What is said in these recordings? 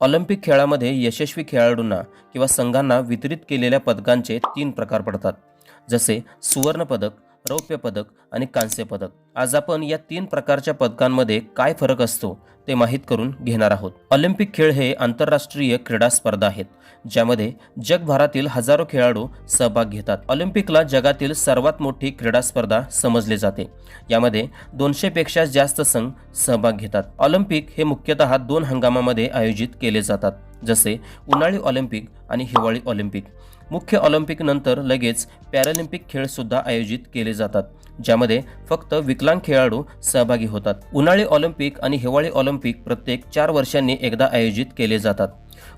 Olympic खेळामध्ये यशस्वी खेळाडूंना किंवा संघांना वितरित केलेल्या पदकांचे तीन प्रकार पडतात. जसे सुवर्णपदक रौप्य पदक आणि कांस्य पदक. आज आपण या तीन प्रकारच्या पदकांमध्ये काय फरक असतो ते माहीत करून घेणार आहोत. ऑलिम्पिक खेळ हे आंतरराष्ट्रीय क्रीडा स्पर्धा आहेत ज्यामध्ये जगभरातील हजारो खेळाडू सहभाग घेतात. ऑलिम्पिकला जगातील सर्वात मोठी क्रीडा स्पर्धा समजली जाते. यामध्ये दोनशेपेक्षा जास्त संघ सहभाग घेतात. ऑलिम्पिक हे मुख्यतः दोन हंगामामध्ये आयोजित केले जातात जसे उन्हाळी ऑलिम्पिक आणि हिवाळी ऑलिम्पिक. मुख्य ऑलिम्पिकनंतर लगेच पॅरालिम्पिक खेळसुद्धा आयोजित केले जातात ज्यामध्ये फक्त विकलांग खेळाडू सहभागी होतात. उन्हाळी ऑलिम्पिक आणि हिवाळी ऑलिम्पिक प्रत्येक चार वर्षांनी एकदा आयोजित केले जातात.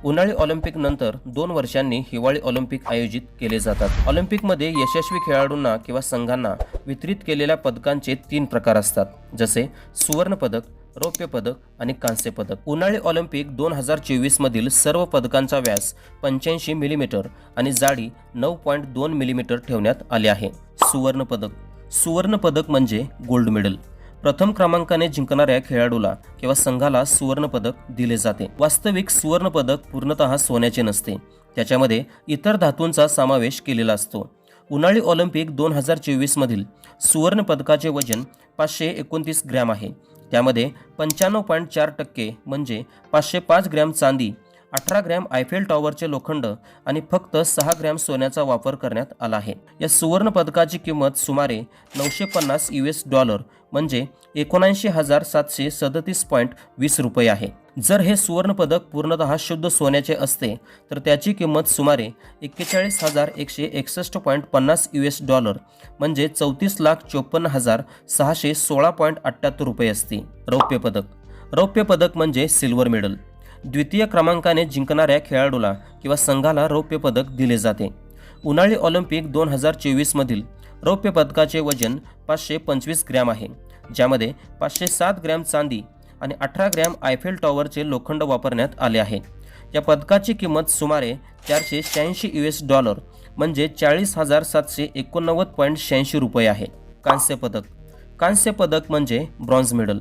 उन्हाळी ऑलिम्पिकनंतर दोन वर्षांनी हिवाळी ऑलिम्पिक आयोजित केले जातात. ऑलिम्पिकमध्ये यशस्वी खेळाडूंना किंवा संघांना वितरित केलेल्या पदकांचे तीन प्रकार असतात जसे सुवर्ण पदक रौप्य पदक आणि कांस्य पदक. उन्हाळी ऑलिम्पिक दोन हजार चोवीस मधील सर्व पदकांचा व्यास पंच्याऐंशी मिलीमीटर आणि जाडी नऊ पॉईंट दोन मिलीमीटर ठेवण्यात आले आहे. सुवर्ण पदक. सुवर्ण पदक म्हणजे गोल्ड मेडल प्रथम क्रमांकाने जिंकणाऱ्या खेळाडूला किंवा संघाला सुवर्ण पदक दिले जाते. वास्तविक सुवर्ण पदक पूर्णतः सोन्याचे नसते. त्याच्यामध्ये इतर धातूंचा समावेश केलेला असतो. उन्हाळी ऑलिम्पिक दोन हजार चोवीसमधील सुवर्ण पदकाचे वजन पाचशे एकोणतीस ग्रॅम आहे. त्यामध्ये पंच्याण्णव पॉईंट चार टक्के म्हणजे पाचशे पाच ग्रॅम चांदी अठरा ग्रॅम आयफेल टॉवरचे लोखंड आणि फक्त सहा ग्रॅम सोन्याचा वापर करण्यात आला आहे. या सुवर्ण पदकाची किंमत सुमारे नऊशे पन्नास यू एस डॉलर म्हणजे एकोणऐंशी हजार सातशे सदतीस पॉईंट वीस रुपये आहे. जर हे सुवर्ण पदक पूर्णतः शुद्ध सोन्याचे असते तर त्याची किंमत सुमारे एक्केचाळीस हजार एकशे एकसष्ट पॉईंट पन्नास यू एस डॉलर म्हणजे चौतीस लाख चोपन्न हजार सहाशे सोळा पॉईंट अठ्ठ्याहत्तर रुपये असते. रौप्य पदक. रौप्य पदक म्हणजे सिल्वर मेडल द्वितीय क्रमांकाने जिंकणाऱ्या खेळाडूला किंवा संघाला रौप्य पदक दिले जाते. उन्हाळी ऑलिम्पिक दोन हजार चोवीसमधील रौप्य पदकाचे वजन पाचशे पंचवीस ग्रॅम आहे. ज्यामध्ये पाचशे सात ग्रॅम चांदी आणि अठरा ग्रॅम आयफेल टॉवरचे लोखंड वापरण्यात आले आहे. या पदकाची किंमत सुमारे चारशे शहाऐंशी यू एस डॉलर म्हणजे चाळीस हजार सातशे एकोणनव्वद पॉईंट शहाऐंशी रुपये आहे. कांस्य पदक. कांस्य पदक म्हणजे ब्रॉन्झ मेडल.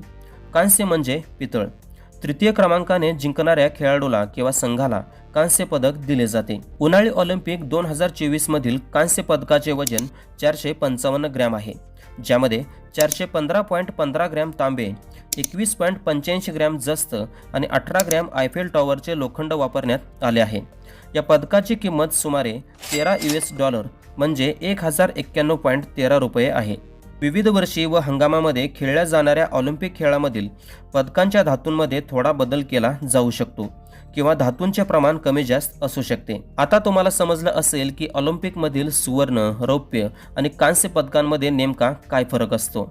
कांस्य म्हणजे पितळ. तृतीय क्रमांकाने जिंकणाऱ्या खेळाडूला किंवा संघाला कांस्य पदक दिले जाते. उन्हाळी ऑलिम्पिक दोन हजार चोवीस मधील कांस्य पदकाचे वजन चारशे पंचावन्न ग्रॅम आहे. ज्यामध्ये चारशे पंधरा पॉईंट पंधरा ग्रॅम तांबे एकवीस पॉईंट पंच्याऐंशी ग्रॅम जस्त आणि अठरा ग्रॅम आयफेल टॉवरचे लोखंड वापरण्यात आले आहे. या पदकाची किंमत सुमारे तेरा यू एस डॉलर म्हणजे एक हजार एक्क्याण्णव पॉईंट तेरा रुपये आहे. विविध वर्षी व हंगामामध्ये खेळल्या जाणाऱ्या ऑलिम्पिक खेळामधील पदकांच्या धातूंमध्ये थोडा बदल केला जाऊ शकतो किंवा धातूंचे प्रमाण कमी जास्त असू शकते. आता तुम्हाला समजलं असेल की ऑलिम्पिकमधील सुवर्ण रौप्य आणि कांस्य पदकांमध्ये नेमका काय फरक असतो.